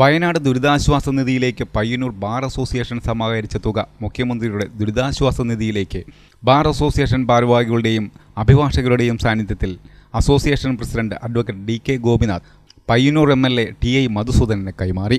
വയനാട് ദുരിതാശ്വാസ നിധിയിലേക്ക് Payyanur bar association സമാഹരിച്ച തുക മുഖ്യമന്ത്രിയുടെ ദുരിതാശ്വാസ നിധിയിലേക്ക്. ബാർ അസോസിയേഷൻ ഭാരവാഹികളുടെയും അഭിഭാഷകരുടെയും സാന്നിധ്യത്തിൽ association president advocate D K Gopinath Payyanur M L A T I Madhusoodanan കൈമാറി.